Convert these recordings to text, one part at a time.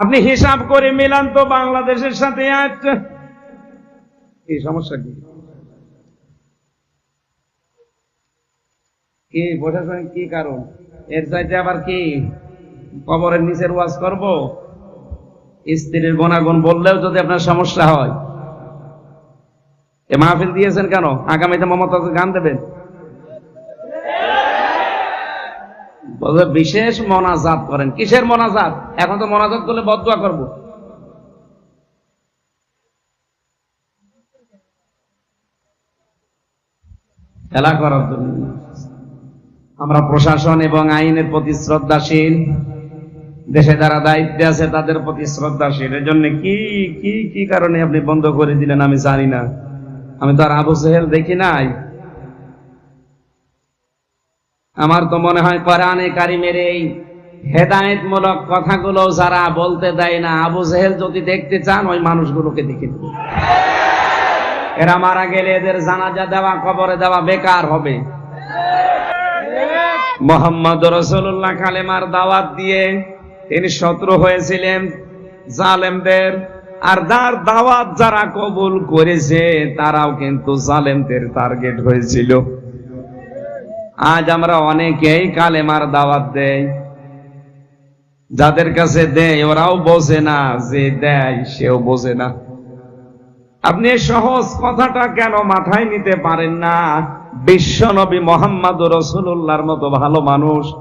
আপনি হিসাব করে মিলান তো বাংলাদেশের সাথে এই সমস্যা কি? কি কি কারণ? এর চাইতে আবার কি? কবরের নিচের ওয়াজ করব? স্ত্রীর গুণাগুণ বললেও যদি আপনার সমস্যা হয়। এ মাহফিল দিয়েছেন কেন? আগামীতে মমতা গান দেবেন? বিশেষ মনাজাত করেন। কিসের মনাজাত? এখন তো মনাজাত করলে বদুয়া করব। খেলা করার জন্য। আমরা প্রশাসন এবং আইনের প্রতি শ্রদ্ধাশীল। দেশে যারা দায়িত্বে আছে, তাদের প্রতি শ্রদ্ধাশীল। এর জন্য কি কি কি কারণে আপনি বন্ধ করে দিলেন আমি জানি না। আমি তো আর আবু সেহেল দেখি নাই। আমার তো মনে হয় কোরআনে কারিমের এই হেদায়েতমূলক কথাগুলো যারা বলতে দেয় না, আবু জেহেল যদি দেখতে চান, ওই মানুষগুলোকে দেখে দিন এরা মারা গেলে এদের জানাজা দেওয়া, কবরে দেওয়া বেকার হবে। মোহাম্মদ রসুল্লাহ কালেমার দাওয়াত দিয়ে তিনি শত্রু হয়েছিলেন জালেমদের, আর যার দাওয়াত যারা কবুল করেছে, তারাও কিন্তু জালেমদের টার্গেট হয়েছিল। আজ আমরা অনেকেই কালেমার দাওয়াত দেই। যাদের কাছে দেয়, ওরাও বোঝে না, যে দেয়, সেও বোঝে না। আপনি সহজ কথাটা কেন মাথায় নিতে পারেন না? বিশ্ব নবী মোহাম্মদ রসুল্লাহর মতো ভালো মানুষ।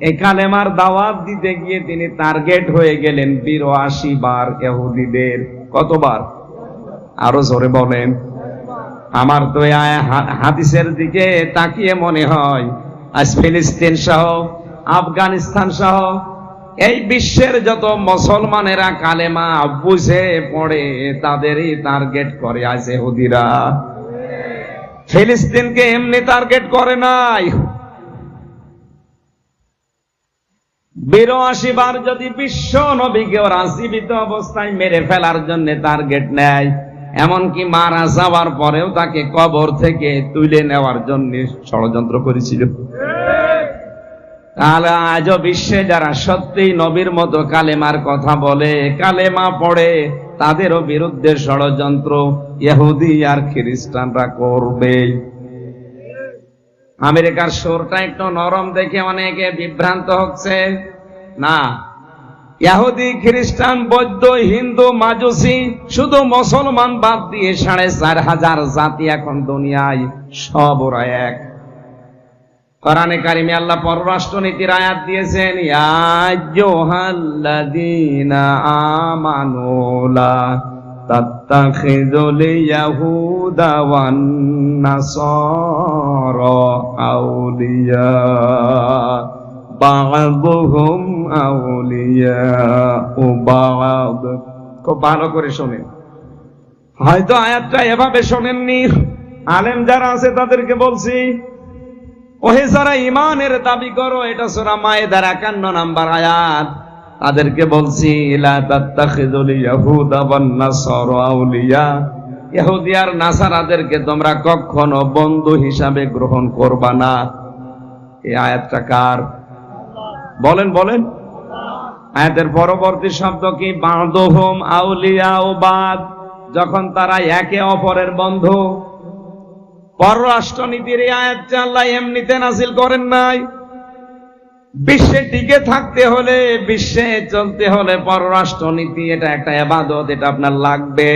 এই কালেমার দাওয়াত দিতে গিয়ে তিনি টার্গেট হয়ে গেলেন, বিরাশি বার এহুদিদের। কতবার? আরও জোরে বলেন। আমার তো হাদিসের দিকে তাকিয়ে মনে হয়, আজ ফিলিস্তিন সহ, আফগানিস্তান সহ, এই বিশ্বের যত মুসলমানেরা কালেমা বুঝে পড়ে, তাদেরই টার্গেট করে আজ এহুদিরা ফিলিস্তিনকে এমনি টার্গেট করে নাই। বিরাশি বার যদি বিশ্ব নবীকে ওরা জীবিত অবস্থায় মেরে ফেলার জন্য টার্গেট নেয় এমনকি মারা যাওয়ার পরেও তাকে কবর থেকে তুলে নেওয়ার জন্য ষড়যন্ত্র করেছিল। তাহলে আজও বিশ্বে যারা সত্যি নবীর মতো কালেমার কথা বলে, কালেমা পড়ে, তাদেরও বিরুদ্ধে ষড়যন্ত্র ইহুদি আর খ্রিস্টানরা করবে। আমেরিকার সুরটা একটু নরম দেখে অনেকে বিভ্রান্ত হচ্ছে। না ইহুদি খ্রিস্টান, বৌদ্ধ, হিন্দু, মাজুসি, শুধু মুসলমান বাদ দিয়ে সাড়ে চার হাজার জাতি এখন দুনিয়ায় সব ওরা এক। কোরআনে কারিমে আল্লাহ পররাষ্ট্র নীতির আয়াত দিয়েছেন, ইয়া ইয়াহুদা নাসারা আউলিয়া। বা'দুহুম আউলিয়া খুব ভালো করে শোনেন। হয়তো আয়াতটা এভাবে শোনেননি। আলেম যারা আছে তাদেরকে বলছি, ওহে ইমানের দাবি করো, এটা মায়েদার একান্ন নাম্বার আয়াত। তাদেরকে বলছি লা তাত্তাখিযুল ইয়াহুদা ওয়ান নাসারা আউলিয়া। ইহুদি আর নাসারাদেরকে তোমরা কখনো বন্ধু হিসাবে গ্রহণ করবা না। এই আয়াতটা কার? বলেন বলেন। আয়াতের পরবর্তী শব্দ কি? বাঁধোহম আউলিয়া ও বাদ। যখন তারা একে অপরের বন্ধু। পররাষ্ট্রনীতির আয়াতটা আল্লাহ এমনিতে নাজিল করেন নাই। বিশ্বে টিকে থাকতে হলে, বিশ্বে চলতে হলে পররাষ্ট্রনীতি এটা একটা এবাদত এটা আপনার লাগবে।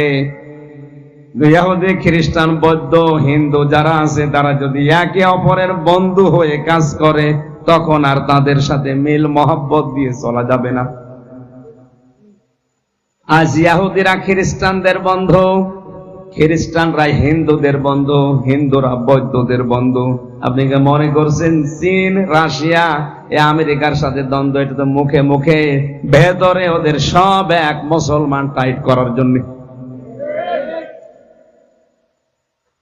ইহুদি, খ্রিস্টান, বৌদ্ধ, হিন্দু যারা আছে, তারা যদি একে অপরের বন্ধু হয়ে কাজ করে তখন আর তাদের সাথে মিল মহব্বত দিয়ে চলা যাবে না। আজ ইয়াহুদিরা খ্রিস্টানদের বন্ধু, খ্রিস্টানরা হিন্দুদের বন্ধু, হিন্দুরা বৌদ্ধদের বন্ধু। আপনি কি মনে করছেন, চীন, রাশিয়া, এ আমেরিকার সাথে দ্বন্দ্ব, এটা তো মুখে মুখে, ভেতরে ওদের সব এক মুসলমান টাইট করার জন্য।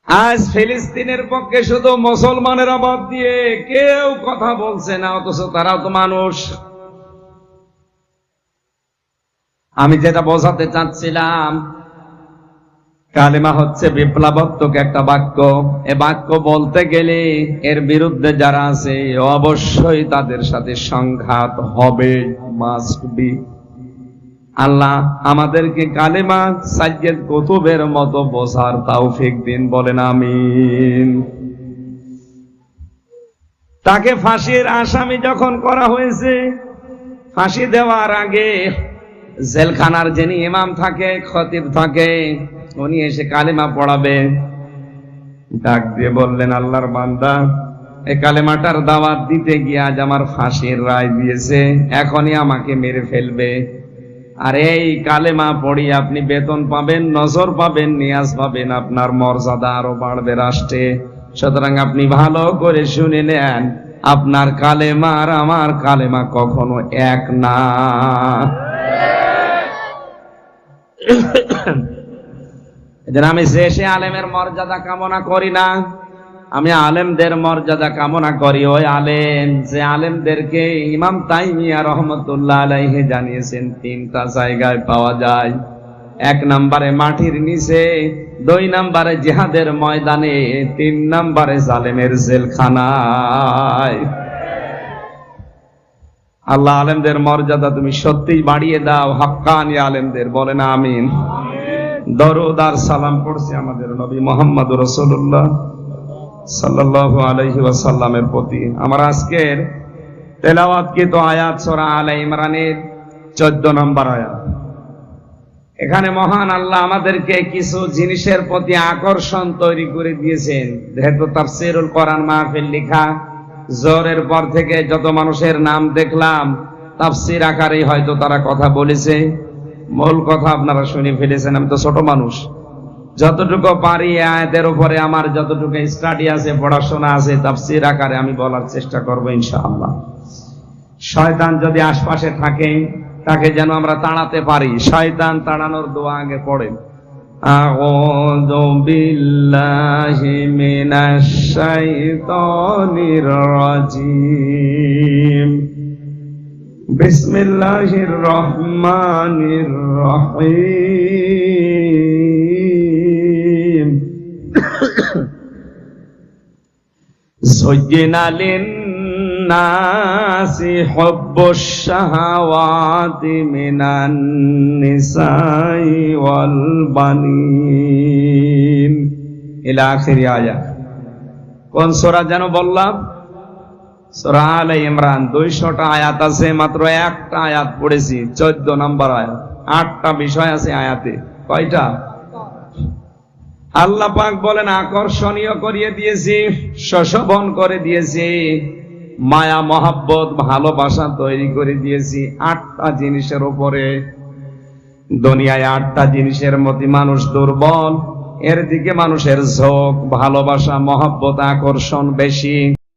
আজ ফিলিস্তিনের পক্ষে শুধু মুসলমানের অভাব দিয়ে কেউ কথা বলছে না, অথচ তারাও তো মানুষ। আমি যেটা বোঝাতে চাচ্ছিলাম, কালিমা হচ্ছে বিপ্লবাত্মক একটা বাক্য। এ বাক্য বলতে গেলে এর বিরুদ্ধে যারা আছে, অবশ্যই তাদের সাথে সংঘাত হবে মাস্ট বি আল্লাহ আমাদেরকে কালেমা, সাজ্জেদ কুতুবের মতো বোঝার তৌফিক দিন, বলেন আমিন। তাকে ফাঁসির আসামি যখন করা হয়েছে, ফাঁসি দেওয়ার আগে জেলখানার যিনি ইমাম থাকে, খতিব থাকে, উনি এসে কালেমা পড়াবে। ডাক দিয়ে বললেন, আল্লাহর বান্দা এই কালেমাটার দাওয়াত দিতে গিয়ে আজ আমার ফাঁসির রায় দিয়েছে, এখনই আমাকে মেরে ফেলবে। আর এই কালেমা পড়ি আপনি বেতন পাবেন, নজর পাবেন, নিয়াজ পাবেন, আপনার মর্যাদা আরও বাড়বে রাষ্ট্রে। সুতরাং আপনি ভালো করে শুনে নেন, আপনার কালেমা আর আমার কালেমা কখনো এক না। আমি শেষে আলেমের মর্যাদা কামনা করি না। আমি আলেমদের মর্যাদা কামনা করি ওই আলেম যে আলেমদেরকে ইমাম তাইমিয়া রহমতুল্লাহ আলাইহে জানিয়েছেন তিনটা জায়গায় পাওয়া যায়। এক নম্বরে মাটির নিচে দুই নম্বরে জিহাদের ময়দানে তিন নম্বরে জালেমের জেলখানায়। আল্লাহ আলেমদের মর্যাদা তুমি সত্যিই বাড়িয়ে দাও হাক্কানি আলেমদের বলেন আমিন। দরুদ আর সালাম পড়ছি আমাদের নবী মোহাম্মদ রসুল্লাহ সাল্লাল্লাহু আলাইহি ওয়াসাল্লামের প্রতি। আমার আজকের তেলাওয়াতকৃত আয়াত সূরা আলে ইমরানের 14 নম্বর আয়াত। এখানে মহান আল্লাহ আমাদেরকে কিছু জিনিসের প্রতি আকর্ষণ তৈরি করে দিয়েছেন। যেহেতু তাফসীরুল কোরআন মাহফিল লেখা জোরের পর থেকে যত মানুষের নাম দেখলাম, তাফসীর আকারে হয়তো তারা কথা বলেছে। মূল কথা আপনারা শুনে ফেলেছেন, আমি তো ছোট মানুষ। যতটুকু পারি আয়াতের উপরে আমার যতটুকু স্টাডি আছে, পড়াশোনা আছে, তাফসীর আকারে আমি বলার চেষ্টা করব ইনশাআল্লাহ। শয়তান যদি আশপাশে থাকে, তাকে যেন আমরা তাড়াতে পারি। শয়তান তাড়ানোর দোয়া আগে পড়েন আউযু বিল্লাহি মিনাশ শাইতানির রাজিম। বিসমিল্লাহির রহমানির রহিম। زين للناس حب الشهوات من النساء والبنين إلى آخر آية কোন সোরা যেন বললাম সোরা আলে ইমরান দুইশোটা আয়াত আছে মাত্র একটা আয়াত পড়েছি চোদ্দ নম্বর আয়াত আটটা বিষয় আছে আয়াতে কয়টা আল্লাহ পাক বলেন, আকর্ষণীয় করিয়ে দিয়েছি শোষবন করে দিয়েছি, মায়া, মহাব্বত, ভালোবাসা তৈরি করে দিয়েছি আটটা জিনিসের উপরে। দুনিয়ায় আটটা জিনিসের মধ্যে মানুষ দুর্বল, এর দিকে মানুষের ঝোঁক, ভালোবাসা, মহাব্বত, আকর্ষণ বেশি।